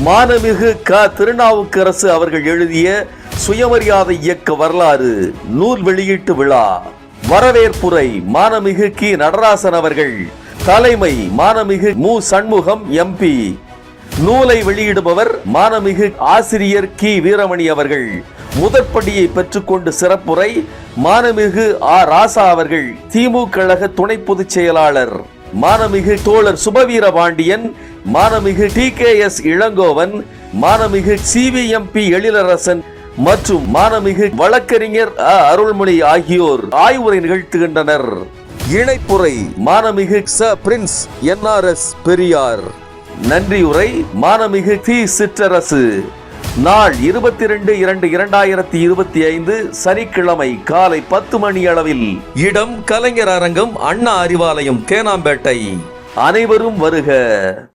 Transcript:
மானமிகு க. திருநாவுக்கரசு அவர்கள் எழுதிய சுயமரியாதை இயக்க வரலாறு நூல் வெளியீட்டு விழா. வரவேற்புரை மானமிகு கி. நடராசன் அவர்கள். தலைமை மானமிகு மு. சண்முகம் எம்பி நூலை வெளியிடுபவர் மானமிகு ஆசிரியர் கி. வீரமணி அவர்கள். முதற்படியை பெற்றுக்கொண்டு சிறப்புரை மானமிகு ஆ. ராசா அவர்கள். திமுக கழக துணை பொதுச் செயலாளர். மானமிகு தோழர் சுபவீர பாண்டியன் மானமிகு டி கே எஸ் இளங்கோவன் மானமிகு சிவிஎம்பி எழிலரசன் மற்றும் மானமிகு வழக்கறிஞர் அ அருள்மொழி ஆகியோர் ஆய்வுரை நிகழ்த்துகின்றனர். இணைப்புரை மானமிகு ச பிரின்ஸ் என்ஆர்எஸ் பெரியார். நன்றியுரை மானமிகு தி சிற்றரசு. நாள் இருபத்தி ரெண்டு இரண்டு இரண்டாயிரத்தி இருபத்தி ஐந்து சனிக்கிழமை காலை பத்து மணி அளவில். இடம் கலைஞர் அரங்கம் அண்ணா அறிவாலயம் தேனாம்பேட்டை. அனைவரும் வருக.